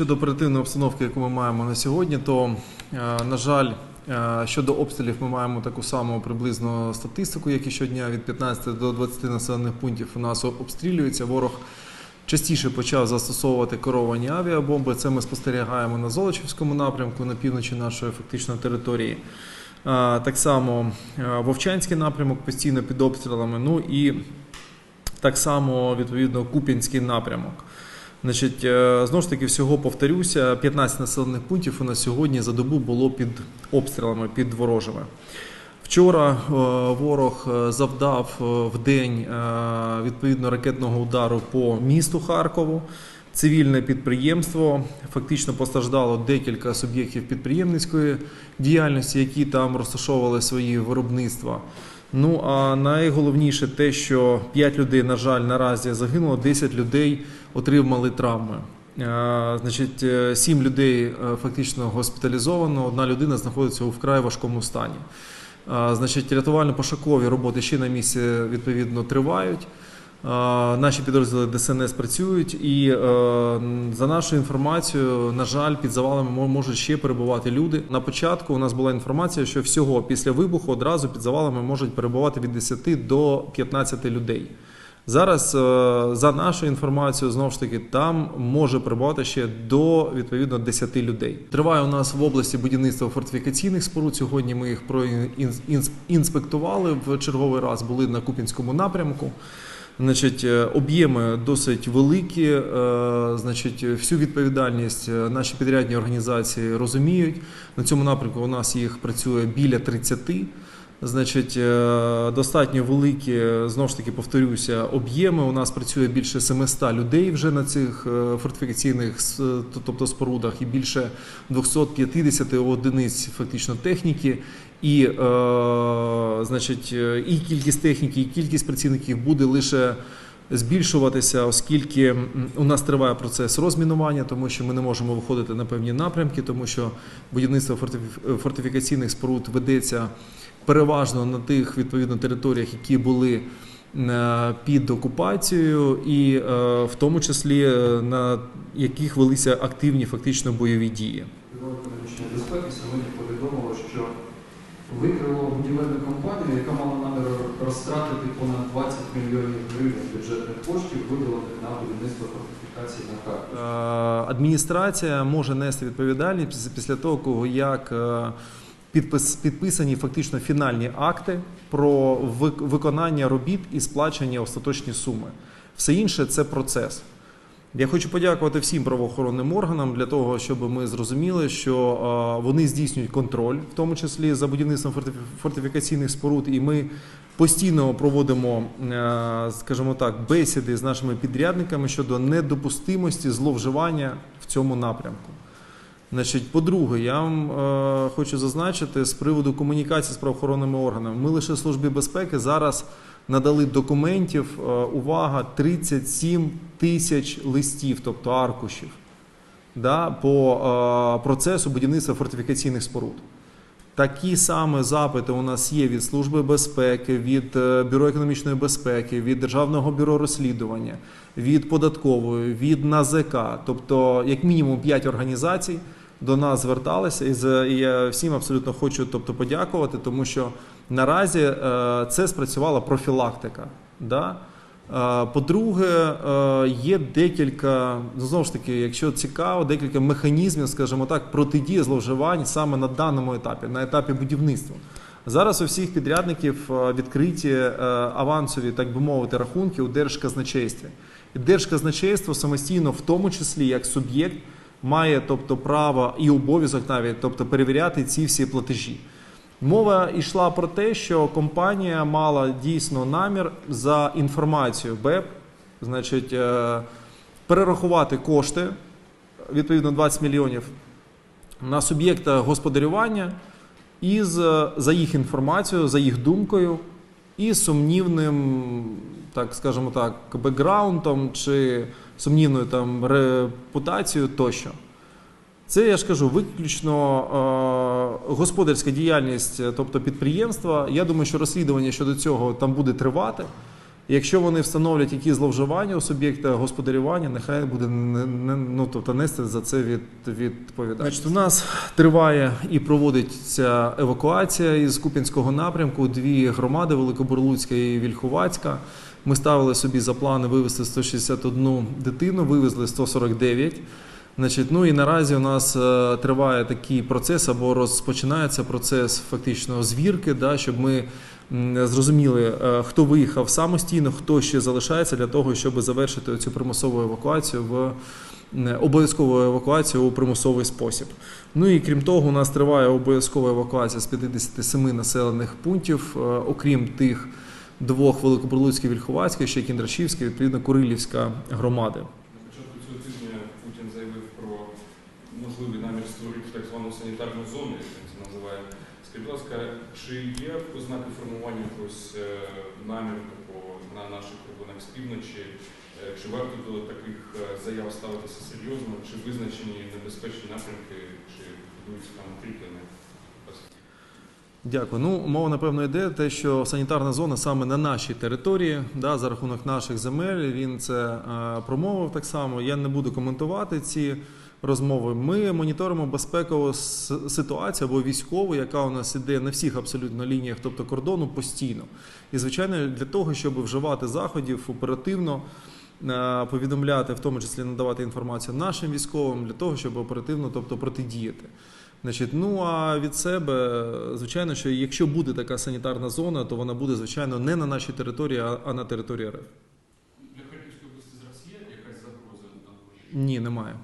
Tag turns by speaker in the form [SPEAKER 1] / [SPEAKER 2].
[SPEAKER 1] щодо оперативної обстановки, яку ми маємо на сьогодні, то, е, на жаль, е, щодо обстрілів ми маємо таку саму приблизно статистику, як і щодня від 15 до 20 населених пунктів у нас обстрілюється. Ворог частіше почав застосовувати керовані авіабомби. Це ми спостерігаємо на Золочівському напрямку, на півночі нашої фактично території. Е, Так само Вовчанський напрямок постійно під обстрілами. Ну і так само, відповідно, Куп'янський напрямок. Значить, е, знову ж таки, всього повторюся, 15 населених пунктів у нас сьогодні за добу було під обстрілами, під ворожими. Вчора е, ворог е, завдав в день відповідно ракетного удару по місту Харкову. Цивільне підприємство фактично постраждало декілька суб'єктів підприємницької діяльності, які там розташовували свої виробництва. Ну а найголовніше те, що 5 людей, на жаль, наразі загинуло, 10 людей отримали травми. Е, Значить, 7 людей е, фактично госпіталізовано, одна людина знаходиться у вкрай важкому стані. Е, Значить, рятувально-пошукові роботи ще на місці відповідно тривають. Наші підрозділи ДСНС працюють, і е, за нашою інформацією, на жаль, під завалами можуть ще перебувати люди. На початку у нас була інформація, що всього після вибуху одразу під завалами можуть перебувати від 10 до 15 людей. Зараз, е, за нашою інформацією, знову ж таки, там може перебувати ще до відповідно 10 людей. Триває у нас в області будівництво фортифікаційних споруд. Сьогодні ми їх проінспектували в черговий раз. Були на Купінському напрямку. Значить, е, об'єми досить великі. е, Значить, всю відповідальність е, наші підрядні організації розуміють. На цьому напрямку у нас їх працює біля 30. Значить, е, достатньо великі, знову ж таки, повторюся, об'єми. У нас працює більше 700 людей вже на цих е, фортифікаційних тобто спорудах і більше 250 одиниць фактично техніки. І, е, значить, і кількість техніки, і кількість працівників буде лише збільшуватися, оскільки у нас триває процес розмінування, тому що ми не можемо виходити на певні напрямки, тому що будівництво фортифі- фортифікаційних споруд ведеться переважно на тих відповідно територіях, які були е, під окупацією, і е, в тому числі е, на яких велися активні фактично бойові дії.
[SPEAKER 2] Безпеки сьогодні повідомило, що викрило будівельну компанію, яка мала намір розтратити понад 20 мільйонів гривень бюджетних коштів, виділених на будівництво фортифікації на Харкові.
[SPEAKER 1] Адміністрація може нести відповідальність після- того, як підписані фактично фінальні акти про вик- виконання робіт і сплачення остаточні суми. Все інше це процес. Я хочу подякувати всім правоохоронним органам для того, щоб ми зрозуміли, що вони здійснюють контроль, в тому числі за будівництвом фортифі- фортифікаційних споруд, і ми постійно проводимо, е, скажімо так, бесіди з нашими підрядниками щодо недопустимості зловживання в цьому напрямку. Значить, по-друге, я вам е, хочу зазначити з приводу комунікації з правоохоронними органами. Ми лише службі безпеки зараз надали документів. е, увага, 37 тисяч листів, тобто аркушів, да, по е, процесу будівництва фортифікаційних споруд. Такі саме запити у нас є від Служби безпеки, від е, Бюро економічної безпеки, від Державного бюро розслідування, від податкової, від НАЗК. Тобто, як мінімум 5 організацій до нас зверталися, і я всім абсолютно хочу тобто, подякувати, тому що наразі е, це спрацювала профілактика. Да? Е, По-друге, е, є декілька, ну, знову ж таки, якщо цікаво, декілька механізмів, скажімо так, протидії зловживань саме на даному етапі, на етапі будівництва. Зараз у всіх підрядників відкриті авансові, так би мовити, рахунки у Держказначействі. І Держказначейство самостійно, в тому числі як суб'єкт, має тобто право і обов'язок навіть, тобто перевіряти ці всі платежі. Мова йшла про те, що компанія мала дійсно намір за інформацією БЕП, значить, е, перерахувати кошти, відповідно 20 мільйонів, на суб'єкта господарювання із, е, за їх інформацією, за їх думкою, і сумнівним, так скажімо так, бекграундом чи сумнівною там репутацією тощо. Це я ж кажу, виключно е, господарська діяльність, е, тобто підприємства. Я думаю, що розслідування щодо цього там буде тривати. Якщо вони встановлять які зловживання у суб'єкта господарювання, нехай буде не, не- ну, тобто нести за це від, відповідальність. Значить, у нас триває і проводиться евакуація із Куп'янського напрямку. Дві громади Великобурлуцька і Вільховацька. Ми ставили собі за плани вивезти 161 дитину, вивезли 149. Значить, ну і наразі у нас е, триває такий процес або розпочинається процес фактично звірки, да, щоб ми зрозуміли, е, хто виїхав самостійно, хто ще залишається для того, щоб завершити цю примусову евакуацію в м, обов'язкову евакуацію у примусовий спосіб. Ну і крім того, у нас триває обов'язкова евакуація з 57 населених пунктів, е, окрім тих двох Великобурлуцьких, Вільховацьких, ще Кіндрашівська, відповідно Курилівська громади.
[SPEAKER 3] На початку цього тижня Путін заявив про намір так звану санітарну зону, як він це називає. Скажіть, будь ласка, чи є ознаки формування якогось е, наміру на наших кордонах з півночі? Е, Чи варто до таких е, заяв ставитися серйозно? Чи визначені небезпечні напрямки, чи будуються там укріплення?
[SPEAKER 1] Дякую. Ну, мова напевно йде те, що санітарна зона саме на нашій території, да, за рахунок наших земель. Він це е, промовив так само. Я не буду коментувати ці розмови. Ми моніторимо безпекову ситуацію або військову, яка у нас іде на всіх абсолютно лініях, тобто кордону, постійно. І звичайно, для того, щоб вживати заходів оперативно. е, Повідомляти, в тому числі надавати інформацію нашим військовим для того, щоб оперативно, тобто протидіяти. Значить, ну а від себе, звичайно, що якщо буде така санітарна зона, то вона буде, звичайно, не на нашій території, а- на території РФ.
[SPEAKER 3] Для Харківської області зараз є якась загроза?
[SPEAKER 1] Ні, немає.